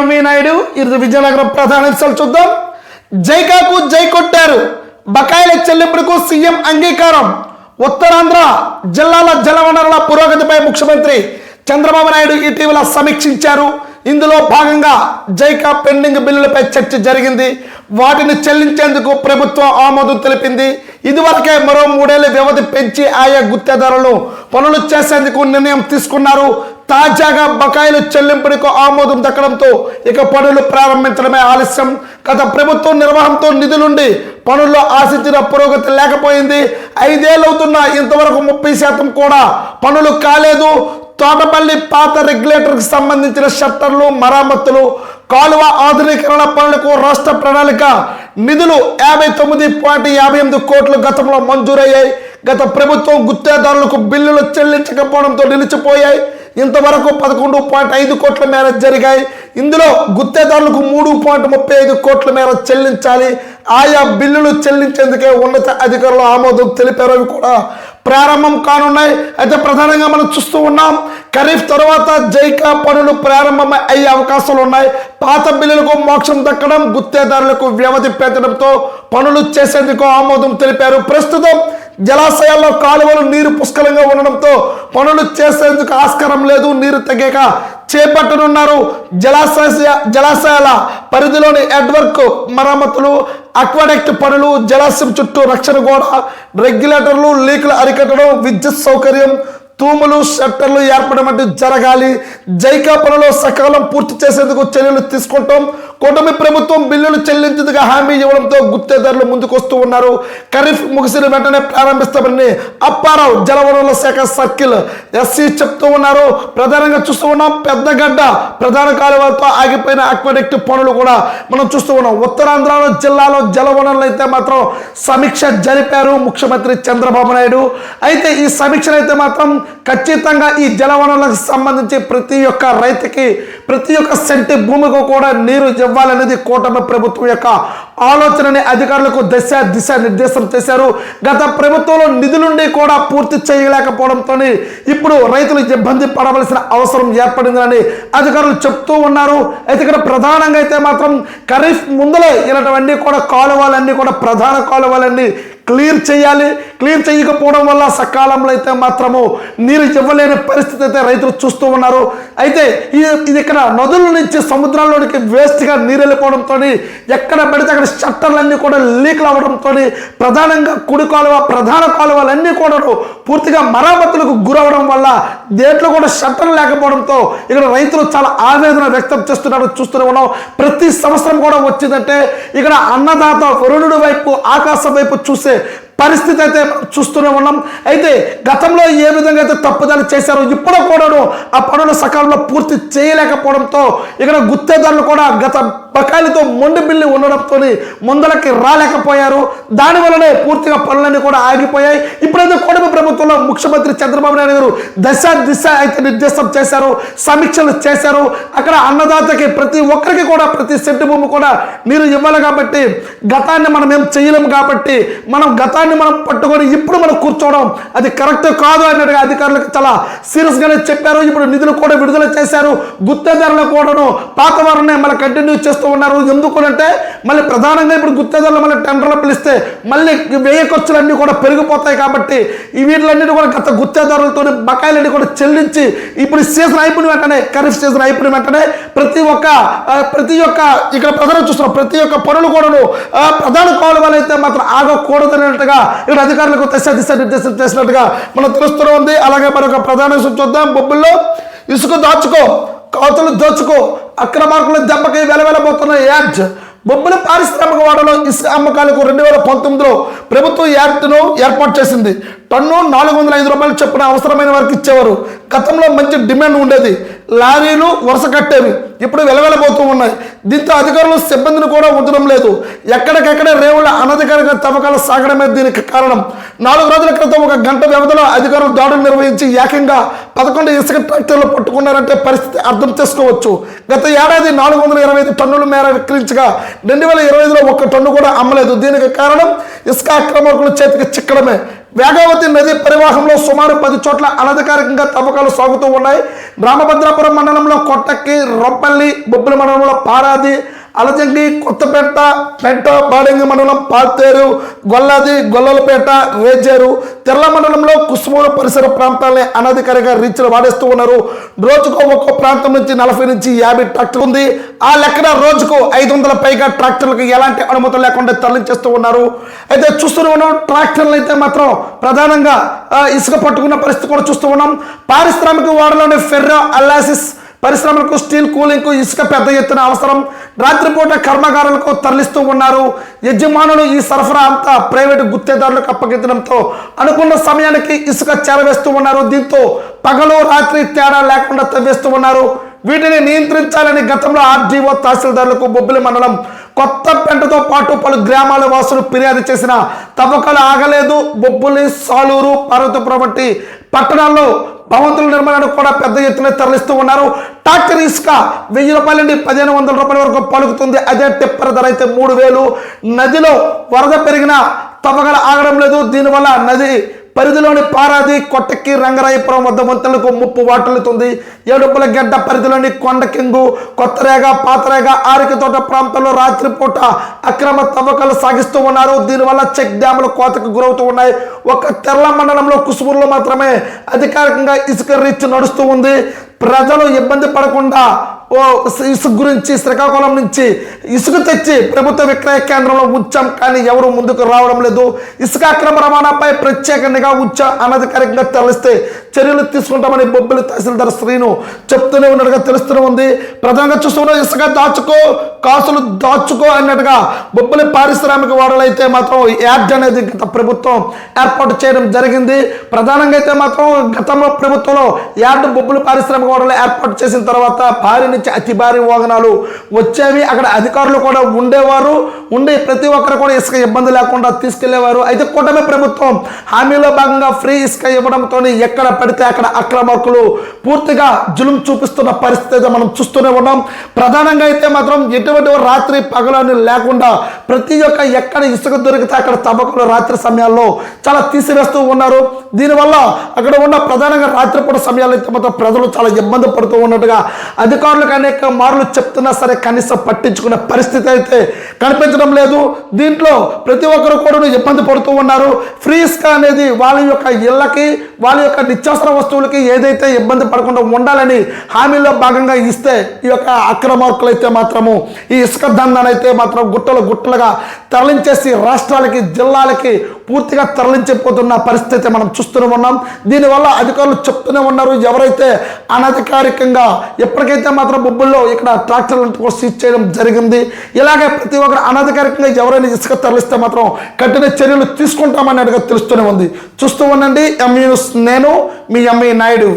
MV Naidu? ఇది విజయనగరం ప్రధాన అంశాలు చూద్దాం. జైకాకు జై కొట్టారు. బకాయిల చెల్లింపులకు సీఎం అంగీకారం. ఉత్తరాంధ్ర జిల్లాల జలవనరుల పురోగతిపై ముఖ్యమంత్రి చంద్రబాబు నాయుడు ఇటీవల సమీక్షించారు. ఇందులో భాగంగా జైకా పెండింగ్ బిల్లులపై చర్చ జరిగింది. వాటిని చెల్లించేందుకు ప్రభుత్వం ఆమోదం తెలిపింది. ఇదివరకే మరో మూడేళ్ళ వ్యవధి పెంచి ఆయా గుత్తేదారులను పనులు చేసేందుకు నిర్ణయం తీసుకున్నారు. తాజాగా బకాయిలు చెల్లింపునకు ఆమోదం దక్కడంతో ఇక పనులు ప్రారంభించడమే ఆలస్యం. గత ప్రభుత్వం నిర్వాహంతో నిధులుండి పనుల్లో ఆశించిన పురోగతి లేకపోయింది. ఐదేళ్ళవుతున్నా ఇంతవరకు ముప్పై శాతం కూడా పనులు కాలేదు. తోటపల్లి పాత రెగ్యులేటర్కి సంబంధించిన షట్టర్లు మరామతులు కాలువ ఆధునీకరణ పనులకు రాష్ట్ర ప్రణాళిక నిధులు యాభై తొమ్మిది పాయింట్ యాభై ఎనిమిది కోట్లు గతంలో మంజూరయ్యాయి. గత ప్రభుత్వం గుత్తేదారులకు బిల్లులు చెల్లించకపోవడంతో నిలిచిపోయాయి. ఇంతవరకు పదకొండు పాయింట్ ఐదు కోట్ల మేర జరిగాయి. ఇందులో గుత్తేదారులకు మూడు పాయింట్ ముప్పై ఐదు కోట్ల మేర చెల్లించాలి. ఆయా బిల్లులు చెల్లించేందుకే ఉన్నత అధికారులు ఆమోదం తెలిపారు అవి కూడా. ప్రారంభం కానున్నాయి. అయితే ప్రధానంగా మనం చూస్తూ ఉన్నాం ఖరీఫ్ తర్వాత జైకా పనులు ప్రారంభం అయ్యే అవకాశాలు ఉన్నాయి. పాత బిల్లులకు మోక్షం దక్కడం గుత్తేదారులకు వ్యవధి పెంచడంతో పనులు చేసేందుకు ఆమోదం తెలిపారు. ప్రస్తుతం జలాశయాల్లో కాలువలు నీరు పుష్కలంగా ఉండడంతో పనులు చేసేందుకు ఆస్కారం లేదు నీరు తగ్గాక చేపట్టనున్నారు జలాశయ జలాశయాల పరిధిలోని ఎడ్వర్క్ మరమ్మతులు అక్వాడెక్ట్ పనులు జలాశయం చుట్టూ రక్షణ గోడ రెగ్యులేటర్లు లీకులు అరికట్టడం విద్యుత్ సౌకర్యం తూములు షట్టర్లు ఏర్పడడం జరగాలి. జైకా పనులు సకాలం పూర్తి చేసేందుకు చర్యలు తీసుకుంటాం. కూటమి ప్రభుత్వం బిల్లులు చెల్లించదుగా హామీ ఇవ్వడంతో గుత్తేదారులు ముందుకొస్తూ ఉన్నారు. ఖరీఫ్ ముగిసిన వెంటనే ప్రారంభిస్తామని అప్పారావు జలవనరుల శాఖ సర్కిల్ ఎస్సీ చెప్తూ ఉన్నారు. ప్రధానంగా చూస్తూ ఉన్నాం పెద్దగడ్డ ప్రధాన కాలువలతో ఆగిపోయిన అక్వడెక్ట్ పనులు కూడా మనం చూస్తూ ఉన్నాం. ఉత్తరాంధ్రలో జిల్లాలో జలవనరులు అయితే మాత్రం సమీక్ష జరిపారు ముఖ్యమంత్రి చంద్రబాబు నాయుడు. అయితే ఈ సమీక్షలు అయితే మాత్రం ఖచ్చితంగా ఈ జలవనరులకు సంబంధించి ప్రతి ఒక్క రైతుకి ప్రతి ఒక్క సెంటి భూమికి కూడా నీరు ఇవ్వాలనేది కూటమి ప్రభుత్వం యొక్క ఆలోచనని అధికారులకు దశ దిశ నిర్దేశం చేశారు. గత ప్రభుత్వంలో నిధులుండి కూడా పూర్తి చేయలేకపోవడంతో ఇప్పుడు రైతులు ఇబ్బంది పడవలసిన అవసరం ఏర్పడిందని అధికారులు చెప్తూ ఉన్నారు. అయితే ఇక్కడ ప్రధానంగా అయితే మాత్రం ఖరీఫ్ ముందులే. ఇలాంటివన్నీ కూడా కాలువలన్నీ కూడా ప్రధాన కాలువలన్నీ క్లియర్ చేయాలి. క్లియర్ చేయకపోవడం వల్ల సకాలంలో అయితే మాత్రము నీరు ఇవ్వలేని పరిస్థితి అయితే రైతులు చూస్తూ ఉన్నారు. అయితే ఈ ఇది ఇక్కడ నదుల నుంచి సముద్రాల్లోనికి వేస్ట్గా నీరు వెళ్ళిపోవడంతో ఎక్కడ పడితే అక్కడ షట్టర్లన్నీ కూడా లీక్లు అవ్వడంతో ప్రధానంగా కుడి కాలువ ప్రధాన కాలువలన్నీ కూడా పూర్తిగా మరామతులకు గురవడం వల్ల దేంట్లో కూడా షట్టర్ లేకపోవడంతో ఇక్కడ రైతులు చాలా ఆవేదన వ్యక్తం చేస్తున్నారు చూస్తూనే ఉన్నాం. ప్రతి సంవత్సరం కూడా వచ్చిందంటే ఇక్కడ అన్నదాత వరుణుడి వైపు ఆకాశం వైపు చూసే పరిస్థితి అయితే చూస్తూనే ఉన్నాం. అయితే గతంలో ఏ విధంగా అయితే తప్పుదల చేశారో ఇప్పుడు కూడాను ఆ పనులు సకాలంలో పూర్తి చేయలేకపోవడంతో ఇక్కడ గుత్తేదారులు కూడా గత బకాయిలతో మొండి బిల్లి ఉండడంతో ముందలకి రాలేకపోయారు. దానివల్లనే పూర్తిగా పనులన్నీ కూడా ఆగిపోయాయి. ఇప్పుడైతే కూటమి ప్రభుత్వంలో ముఖ్యమంత్రి చంద్రబాబు నాయుడు గారు దశ దిశ అయితే నిర్దేశం చేశారు సమీక్షలు చేశారు. అక్కడ అన్నదాతకి ప్రతి ఒక్కరికి కూడా ప్రతి సెంటు భూమి కూడా నీరు ఇవ్వాలి కాబట్టి గతాన్ని మనం ఏం చేయలేము కాబట్టి మనం గతాన్ని మనం పట్టుకొని ఇప్పుడు మనం కూర్చోవడం అది కరెక్ట్ కాదు అన్నట్టుగా అధికారులకు చాలా సీరియస్గానే చెప్పారు. ఇప్పుడు నిధులు కూడా విడుదల చేశారు. గుత్తేదారులు కూడాను పాత వారిని మళ్ళీ కంటిన్యూ చేస్తూ ఉన్నారు. ఎందుకు అంటే మళ్ళీ ప్రధానంగా ఇప్పుడు గుత్తేదారులు మళ్ళీ టెండర్లు పిలిస్తే మళ్ళీ వ్యయ ఖర్చులన్నీ కూడా పెరిగిపోతాయి కాబట్టి ఈ వీటిలన్నిటి కూడా గత గుత్తేదారులతో బకాయిలన్నీ కూడా చెల్లించి ఇప్పుడు సీజన్ అయిపోయిన వెంటనే ఖరీఫ్ సీజన్ అయిపోయిన వెంటనే ప్రతి ఒక్క ప్రతి ఒక్క ఇక్కడ ప్రజలు చూస్తున్నారు. ప్రతి ఒక్క పనులు కూడాను ప్రధాన కాలువలు అయితే మాత్రం ఆగకూడదనేట్టుగా ఇక్కడ అధికారులకు దశ దిశ నిర్దేశం చేసినట్టుగా మనం తెలుస్తూనే ఉంది. అలాగే మరొక ప్రధాన విషయం చూద్దాం. బొబ్బుల్లో ఇసుక దాచుకో కోతలు దోచుకో అక్రమార్కుల దెబ్బకి వెలవెలబోతున్న యాడ్ బొబ్బుల పారిశ్రామిక వాడలో ఇసుక అమ్మకాలకు రెండు వేల పంతొమ్మిదిలో ప్రభుత్వం యాడ్ను ఏర్పాటు చేసింది. టన్ను నాలుగు వందల ఐదు రూపాయలు చొప్పున అవసరమైన వారికి ఇచ్చేవారు. గతంలో మంచి డిమాండ్ ఉండేది. లారీలు వరుస కట్టేవి. ఇప్పుడు వెలవెలబోతూ ఉన్నాయి. దీంతో అధికారులు సిబ్బందిని కూడా ఉంచడం లేదు. ఎక్కడికెక్కడ రేవుల అనధికారిక తవ్వకాలు సాగడమే దీనికి కారణం. నాలుగు రోజుల క్రితం ఒక గంట వ్యవధిలో అధికారులు దాడులు నిర్వహించి ఏకంగా పదకొండు ఇసుక ట్రాక్టర్లు పట్టుకున్నారంటే పరిస్థితి అర్థం చేసుకోవచ్చు. గత ఏడాది నాలుగు వందల ఇరవై ఐదు టన్నుల మేర విక్రయించగా రెండు వేల ఇరవై ఐదులో ఒక్క టన్ను కూడా అమ్మలేదు. దీనికి కారణం ఇసుక అక్రమార్కుల చేతికి చిక్కడమే. వేగావతి నది పరివాహంలో సుమారు పది చోట్ల అనధికారికంగా తవ్వకాలు సాగుతూ ఉన్నాయి. రామభద్రాపురం మండలంలో కొట్టక్కి రొప్పల్లి బొబ్బుల మండలంలో పారాది అలజంగి కొత్తపేట పెంట బాడంగి మండలం పాల్తేరు గొల్లాది గొల్లలపేట రేజేరు తెల్ల మండలంలో కుసుమూరు పరిసర ప్రాంతాలని అనధికారిగా రీచ్లు వాడేస్తూ ఉన్నారు. రోజుకు ఒక్కో ప్రాంతం నుంచి నలభై నుంచి యాభై ట్రాక్టర్ ఉంది. ఆ లెక్కన రోజుకు ఐదు వందల పైగా ట్రాక్టర్లకు ఎలాంటి అనుమతులు లేకుండా తరలించేస్తూ ఉన్నారు. అయితే చూస్తూనే ఉన్నాం ట్రాక్టర్లు అయితే మాత్రం ప్రధానంగా ఇసుక పట్టుకున్న పరిస్థితి కూడా చూస్తూ ఉన్నాం. పారిశ్రామిక వాడలోని ఫెర్రో అల్లాసిస్ పరిశ్రమలకు స్టీల్ కూలింగ్కు ఇసుక పెద్ద ఎత్తున అవసరం. రాత్రిపూట కర్మాగారాలకు తరలిస్తూ ఉన్నారు. యజమానులు ఈ సరఫరా అంతా ప్రైవేటు గుత్తేదారులకు అప్పగించడంతో అనుకున్న సమయానికి ఇసుక చేరవేస్తూ ఉన్నారు. దీంతో పగలు రాత్రి తేడా లేకుండా తవ్వేస్తూ ఉన్నారు. వీటిని నియంత్రించాలని గతంలో ఆర్డీఓ తహసీల్దారులకు బొబ్బిలి మండలం కొత్త పెంటతో పాటు పలు గ్రామాల వాసులు ఫిర్యాదు చేసిన తవ్వకాలు ఆగలేదు. బొబ్బులి సాలూరు పార్వతీపురం వంటి పట్టణాల్లో భవంతుల నిర్మాణానికి కూడా పెద్ద ఎత్తున తరలిస్తూ ఉన్నారు. ట్రాక్టర్ ఇసుక వెయ్యి రూపాయల నుండి పదిహేను వందల రూపాయల వరకు పలుకుతుంది. అదే టిప్పర్ ధర అయితే మూడు వేలు. నదిలో వరద పెరిగిన తవ్వగల ఆగడం లేదు. దీనివల్ల నది పరిధిలోని పారాది కొట్టకి రంగరాయపురం వద్ద వంతెనలకు ముప్పు వాటిల్లుతుంది. ఏడుపుల గడ్డ పరిధిలోని కొండకింగు కొత్తరేగ పాతరేగ ఆరికి తోట ప్రాంతంలో రాత్రిపూట అక్రమ తవ్వకాలు సాగిస్తూ ఉన్నారు. దీనివల్ల చెక్ డ్యాములు కోతకు గురవుతూ ఉన్నాయి. ఒక తెల్ల మండలంలో కుసుమూరులో మాత్రమే అధికారికంగా ఇసుక రీచ్ నడుస్తూ ఉంది. ప్రజలు ఇబ్బంది పడకుండా ఓ ఇసుక గురించి శ్రీకాకుళం నుంచి ఇసుక తెచ్చి ప్రభుత్వ విక్రయ కేంద్రంలో ఉంచాం కానీ ఎవరు ముందుకు రావడం లేదు. ఇసుక అక్రమ రవాణాపై ప్రత్యేక నిఘా ఉంచా అనధికారికంగా తరలిస్తే చర్యలు తీసుకుంటామని బొబ్బిలి తహసీల్దార్ శ్రీను చెప్తూనే ఉన్నట్టుగా తెలుస్తూనే ఉంది. ప్రధానంగా చూస్తున్న ఇసుక దాచుకో కాసులు దాచుకో అన్నట్టుగా బొబ్బిలి పారిశ్రామిక వాడలైతే అయితే మాత్రం యాడ్ అనేది గత ప్రభుత్వం ఏర్పాటు చేయడం జరిగింది. ప్రధానంగా అయితే మాత్రం గతంలో ప్రభుత్వంలో యాడ్ బొబ్బిలి పారిశ్రామిక వాడలు ఏర్పాటు చేసిన తర్వాత భారీ నుంచి అతి భారీ వాహనాలు వచ్చేవి. అక్కడ అధికారులు కూడా ఉండేవారు. ఉండి ప్రతి ఒక్కరు కూడా ఇసుక ఇబ్బంది లేకుండా తీసుకెళ్ళేవారు. అయితే కూటమి ప్రభుత్వం హామీలో భాగంగా ఫ్రీ ఇసుక ఇవ్వడంతో ఎక్కడ పడితే అక్కడ అక్రమార్కులు పూర్తిగా జులుం చూపిస్తున్న పరిస్థితి అయితే మనం చూస్తూనే ఉన్నాం. ప్రధానంగా అయితే మాత్రం ఎటువంటి రాత్రి పగలని లేకుండా ప్రతి ఒక్క ఎక్కడ ఇసుక దొరికితే అక్కడ తవ్వకులు రాత్రి సమయాల్లో చాలా తీసివేస్తూ ఉన్నారు. దీనివల్ల అక్కడ ఉన్న ప్రధానంగా రాత్రిపూట సమయాల్లో అయితే మాత్రం ప్రజలు చాలా ఇబ్బంది పడుతూ ఉన్నట్టుగా అధికారులు అధికారులకు అనేక మార్లు చెప్తున్నా సరే కనీసం పట్టించుకునే పరిస్థితి అయితే కనిపించడం లేదు. దీంట్లో ప్రతి ఒక్కరు కూడా ఇబ్బంది పడుతూ ఉన్నారు. ఫ్రీ అనేది వాళ్ళ యొక్క ఇళ్ళకి వాళ్ళ యొక్క నిత్యావసర వస్తువులకి ఏదైతే ఇబ్బంది పడకుండా ఉండాలని హామీలో భాగంగా ఇస్తే ఈ యొక్క అక్రమార్కులు అయితే మాత్రము ఈ ఇసుక దందాన్ని అయితే మాత్రం గుట్టలు గుట్టలుగా తరలించేసి రాష్ట్రాలకి జిల్లాలకి పూర్తిగా తరలించిపోతున్న పరిస్థితి మనం చూస్తూనే ఉన్నాం. దీనివల్ల అధికారులు చెప్తూనే ఉన్నారు ఎవరైతే అనధికారికంగా ఎప్పటికైతే మాత్రం బొబ్బుల్లో ఇక్కడ ట్రాక్టర్లను సీజ్ చేయడం జరిగింది ఇలాగే ప్రతి ఒక్కరు అనధికారికంగా ఎవరైనా ఇసుక తరలిస్తే మాత్రం కఠిన చర్యలు తీసుకుంటామని అడిగా తెలుస్తూనే ఉంది. చూస్తూ ఉండండి ఎంఈ నేను మీ ఎంఈ నాయుడు.